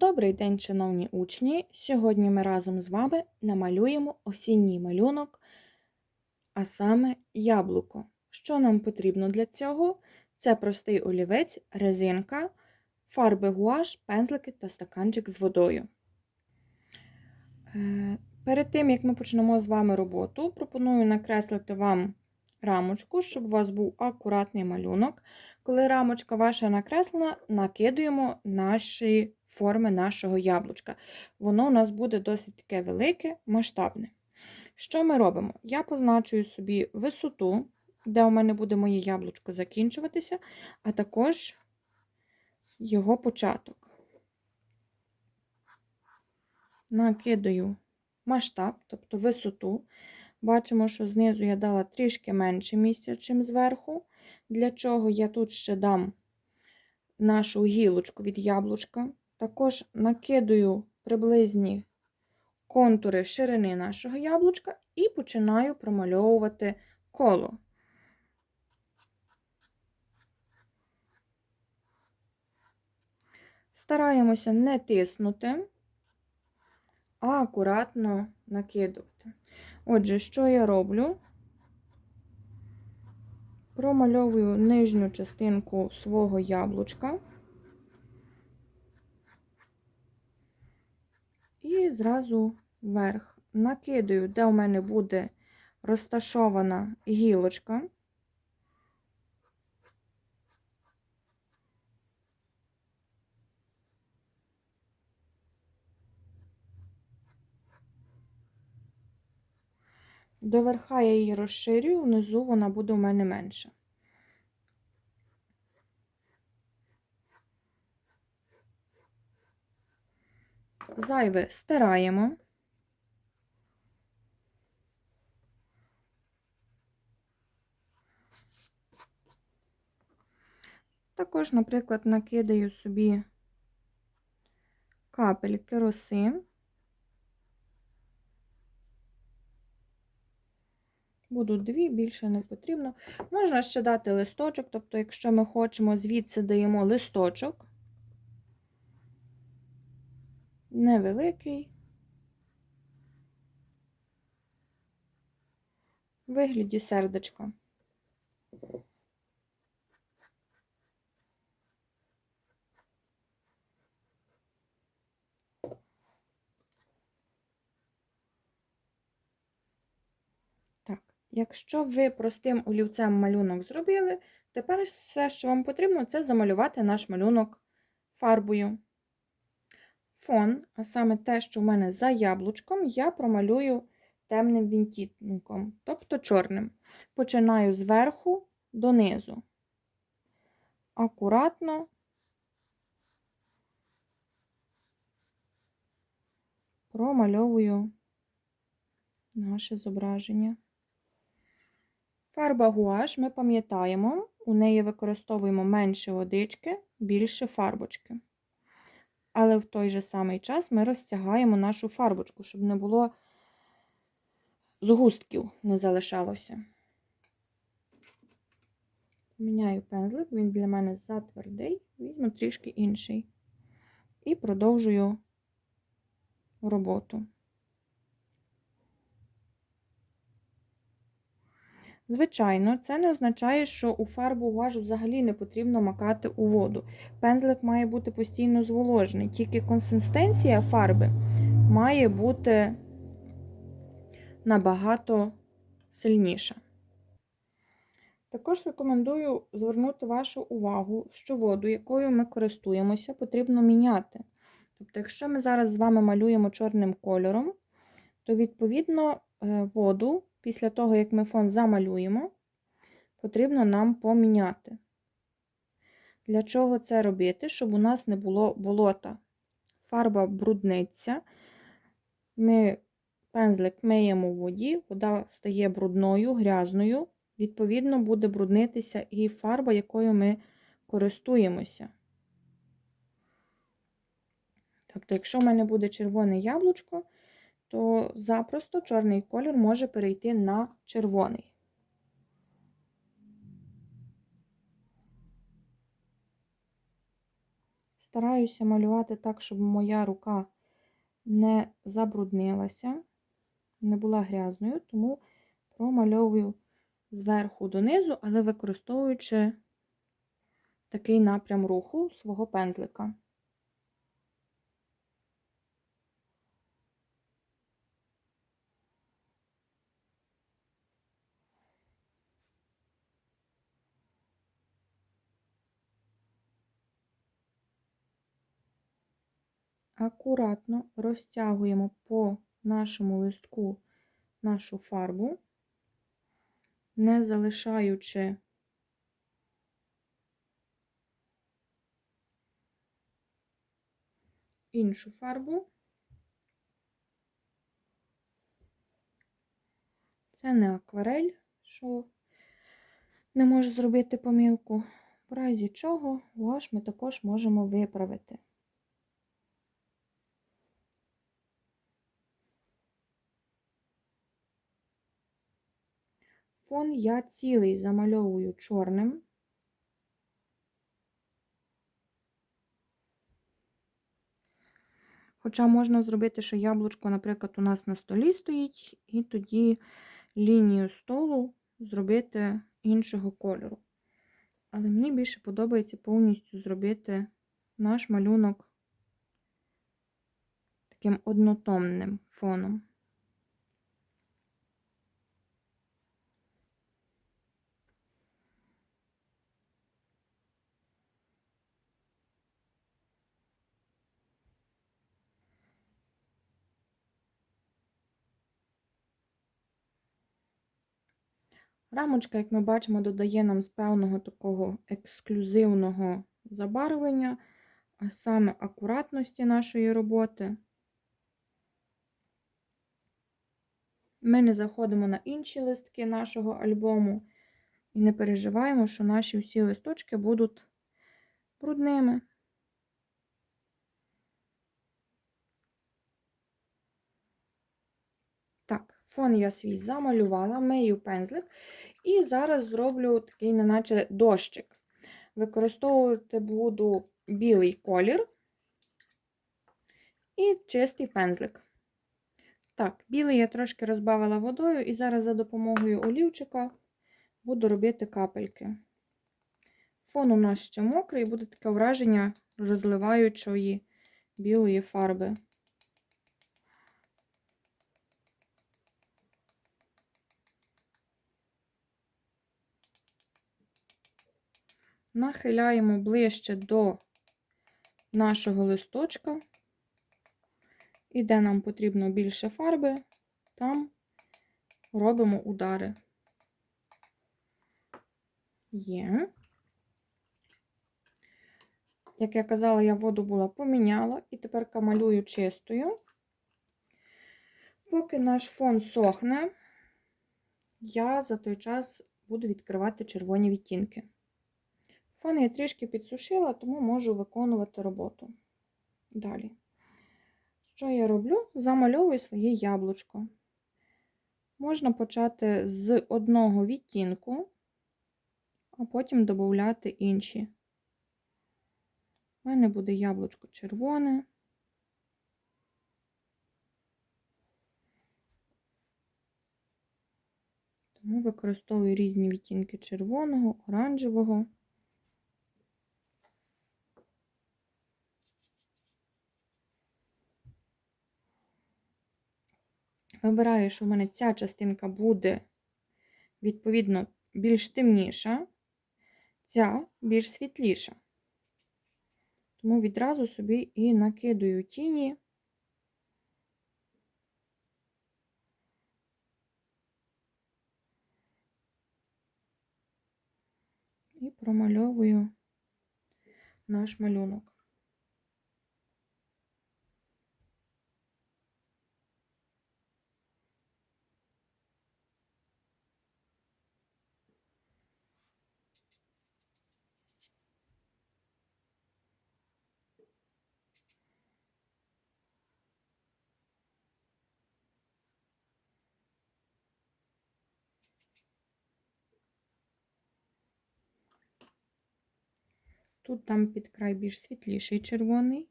Добрий день, шановні учні! Сьогодні ми разом з вами намалюємо осінній малюнок, а саме яблуко. Що нам потрібно для цього? Це простий олівець, резинка, фарби гуаш, пензлики та стаканчик з водою. Е, Перед тим, як ми почнемо з вами роботу, пропоную накреслити вам рамочку, щоб у вас був акуратний малюнок. Коли рамочка ваша накреслена, накидуємо наші форми нашого яблучка. Воно у нас буде досить таке велике, масштабне. Що ми робимо? Я позначую собі висоту, де у мене буде моє яблучко закінчуватися, а також його початок. Накидаю масштаб, тобто висоту. Бачимо, що знизу я дала трішки менше місця, чим зверху. Для чого я тут ще дам нашу гілочку від яблучка. Також накидаю приблизні контури ширини нашого яблучка і починаю промальовувати коло. Стараємося не тиснути, акуратно накидувати. Отже, що я роблю? Промальовую нижню частинку свого яблучка і зразу вверх накидаю, де у мене буде розташована гілочка. До верха я її розширюю, внизу вона буде у мене менша. Зайве стираємо. Також, наприклад, накидаю собі капельки роси. Будуть дві, більше не потрібно. Можна ще дати листочок, тобто, якщо ми хочемо, звідси даємо листочок. Невеликий. В вигляді сердечка. Якщо ви простим олівцем малюнок зробили, тепер все, що вам потрібно, це замалювати наш малюнок фарбою. Фон, а саме те, що в мене за яблучком, я промалюю темним відтінком, тобто чорним. Починаю зверху донизу. Акуратно промальовую наше зображення. Фарба гуаш, ми пам'ятаємо, у неї використовуємо менше водички, більше фарбочки. Але в той же самий час ми розтягаємо нашу фарбочку, щоб не було згустків, не залишалося. Міняю пензлик, він для мене затвердий, візьму трішки інший. І продовжую роботу. Звичайно, це не означає, що у фарбу гуаш взагалі не потрібно макати у воду. Пензлик має бути постійно зволожений, тільки консистенція фарби має бути набагато сильніша. Також рекомендую звернути вашу увагу, що воду, якою ми користуємося, потрібно міняти. Тобто, якщо ми зараз з вами малюємо чорним кольором, то, відповідно, е, воду після того, як ми фон замалюємо, потрібно нам поміняти. Для чого це робити? Щоб у нас не було болота. Фарба брудниться, ми пензлик миємо в воді, вода стає брудною, грязною, відповідно, буде бруднитися і фарба, якою ми користуємося. Тобто, якщо в мене буде червоне яблучко, то запросто чорний колір може перейти на червоний. стараюся малювати так, щоб моя рука не забруднилася, не була грязною, тому промальовую зверху донизу, але використовуючи такий напрям руху свого пензлика. Акуратно розтягуємо по нашому листку нашу фарбу, не залишаючи іншу фарбу. Це не акварель, що не може зробити помилку, в разі чого гуаш ми також можемо виправити. Фон я цілий замальовую чорним. Хоча можна зробити, що яблучко, наприклад, у нас на столі стоїть, і тоді лінію столу зробити іншого кольору. Але мені більше подобається повністю зробити наш малюнок таким однотонним фоном. Рамочка, як ми бачимо, додає нам з певного такого ексклюзивного забарвлення, а саме акуратності нашої роботи. Ми не заходимо на інші листки нашого альбому і не переживаємо, що наші всі листочки будуть брудними. Так, фон я свій замалювала, мию пензлик. І зараз зроблю такий, неначе дощик. Використовувати буду білий колір і чистий пензлик. Так, білий я трошки розбавила водою, і зараз за допомогою олівчика буду робити капельки. Фон у нас ще мокрий, буде таке враження розливаючої білої фарби. Нахиляємо ближче до нашого листочка, і де нам потрібно більше фарби, там робимо удари. Є. Як я казала, я воду була поміняла, і тепер малюю чистою. Поки наш фон сохне, я за той час буду відкривати червоні відтінки. Фон я трішки підсушила, тому можу виконувати роботу. Далі. Що я роблю? Замальовую своє яблучко. Можна почати з одного відтінку, а потім додати інші. У мене буде яблучко червоне. Тому використовую різні відтінки червоного, оранжевого. Вибираю, що в мене ця частинка буде, відповідно, більш темніша, ця більш світліша. Тому відразу собі і накидую тіні. І промальовую наш малюнок. Тут там під край більш світліший червоний.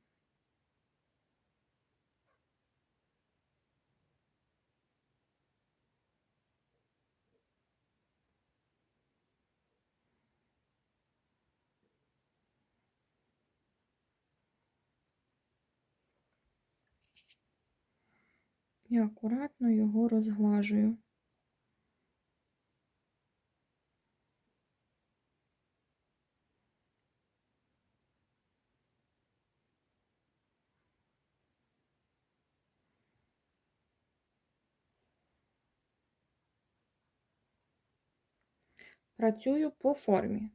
І акуратно його розглажую. Працюю по формі.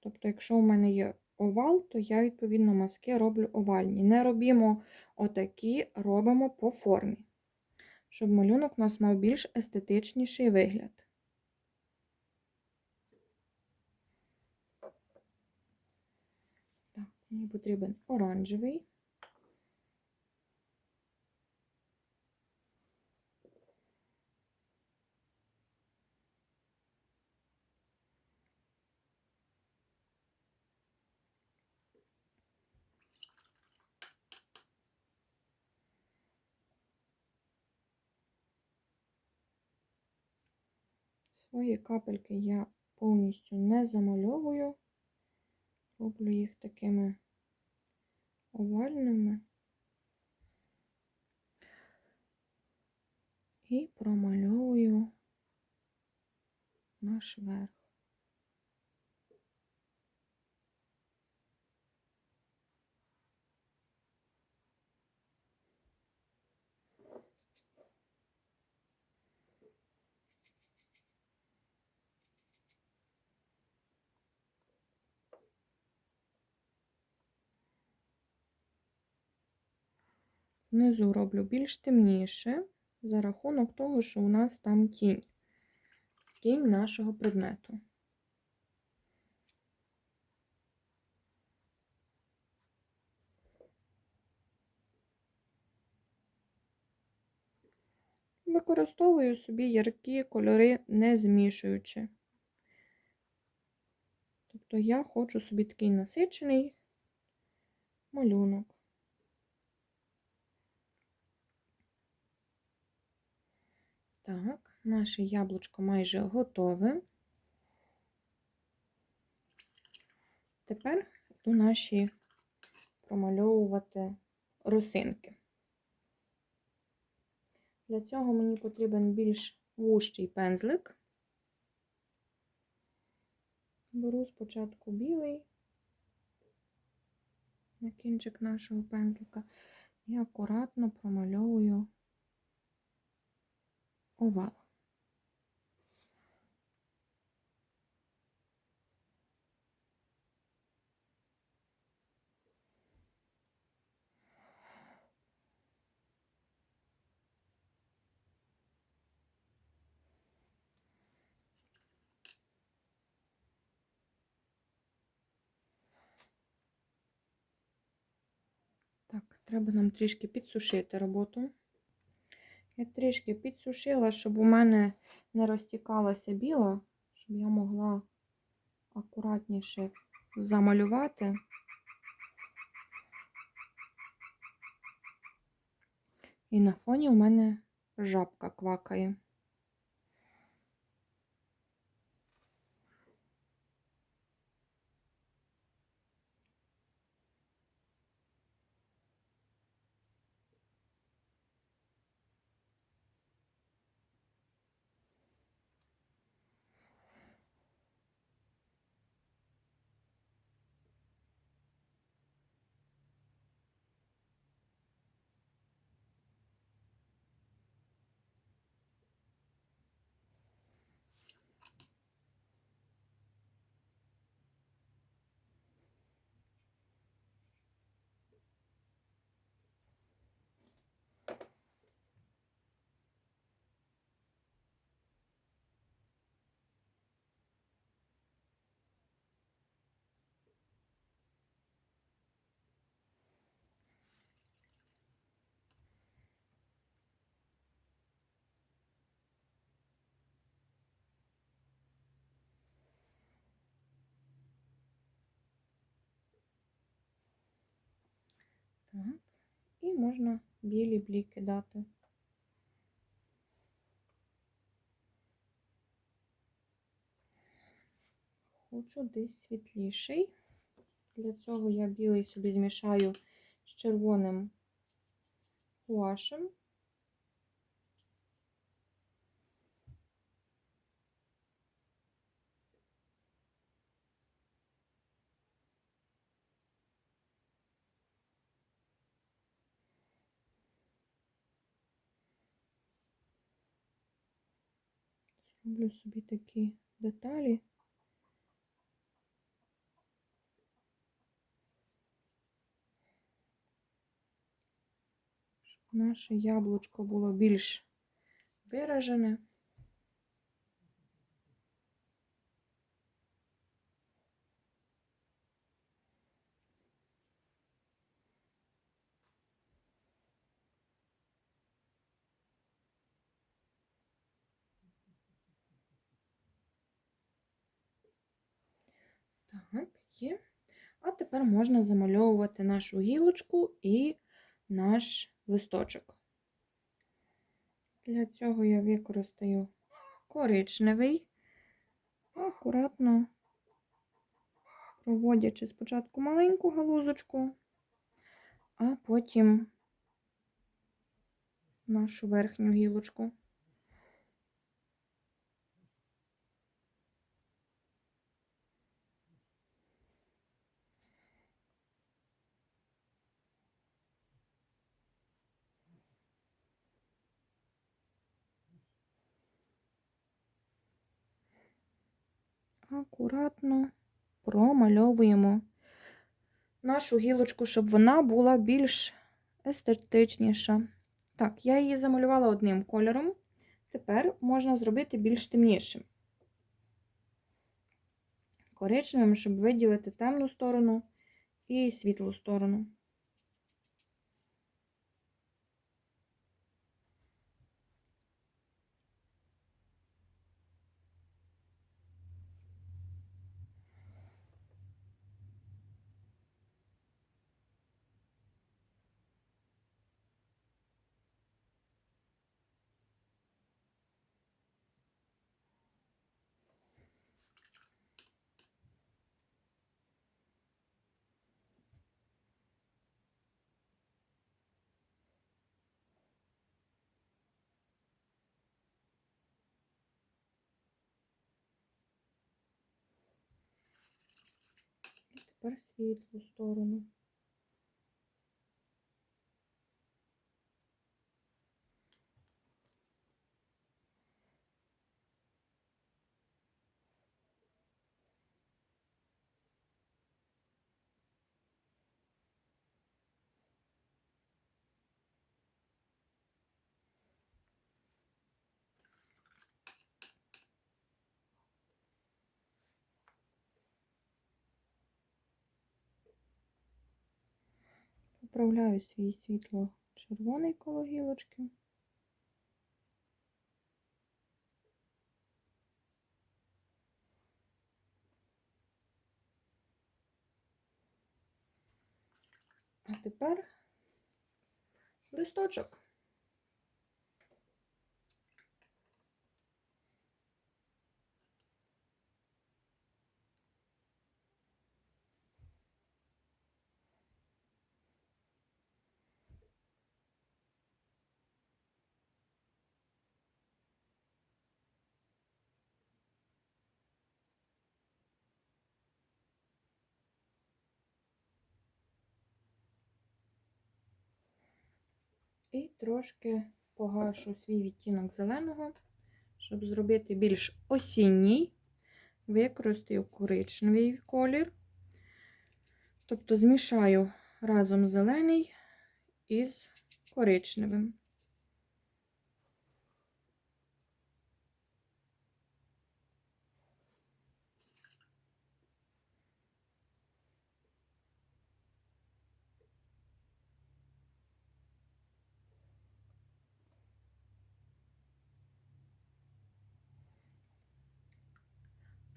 Тобто, якщо у мене є овал, то я, відповідно, маски роблю овальні. Не робимо отакі, робимо по формі, щоб малюнок у нас мав більш естетичніший вигляд. Так, мені потрібен оранжевий. Свої капельки я повністю не замальовую, роблю їх такими овальними і промальовую наш верх. Внизу роблю більш темніше за рахунок того, що у нас там тінь. Тінь нашого предмету. Використовую собі яркі кольори, не змішуючи. Тобто я хочу собі такий насичений малюнок. Так, наше яблучко майже готове. Тепер йду наші промальовувати росинки. Для цього мені потрібен більш вущий пензлик. Беру спочатку білий на кінчик нашого пензлика і акуратно промальовую овал. Так, треба нам трішки підсушити роботу. Я трішки підсушила, щоб у мене не розтікалося біло, щоб я могла акуратніше замалювати. І на фоні у мене жабка квакає. Так. І можна білі бліки дати. Хочу десь світліший. Для цього я білий собі змішаю з червоним гуашем. Зроблю собі такі деталі. Щоб наше яблучко було більш виражене. Так, є. А тепер можна замальовувати нашу гілочку і наш листочок. Для цього я використаю коричневий, акуратно проводячи спочатку маленьку галузочку, а потім нашу верхню гілочку. Акуратно промальовуємо нашу гілочку, щоб вона була більш естетичніша. Так, я її замалювала одним кольором. Тепер можна зробити більш темнішим. Коричневим, щоб виділити темну сторону і світлу сторону. Тепер світлу сторону. Поправляю свій світло-червоний коло гілочки. А тепер листочок. І трошки погашу свій відтінок зеленого, щоб зробити більш осінній, використаю коричневий колір. Тобто змішаю разом зелений із коричневим.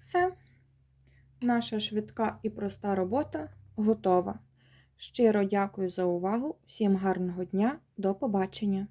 Все, наша швидка і проста робота готова. Щиро дякую за увагу. Всім гарного дня. До побачення!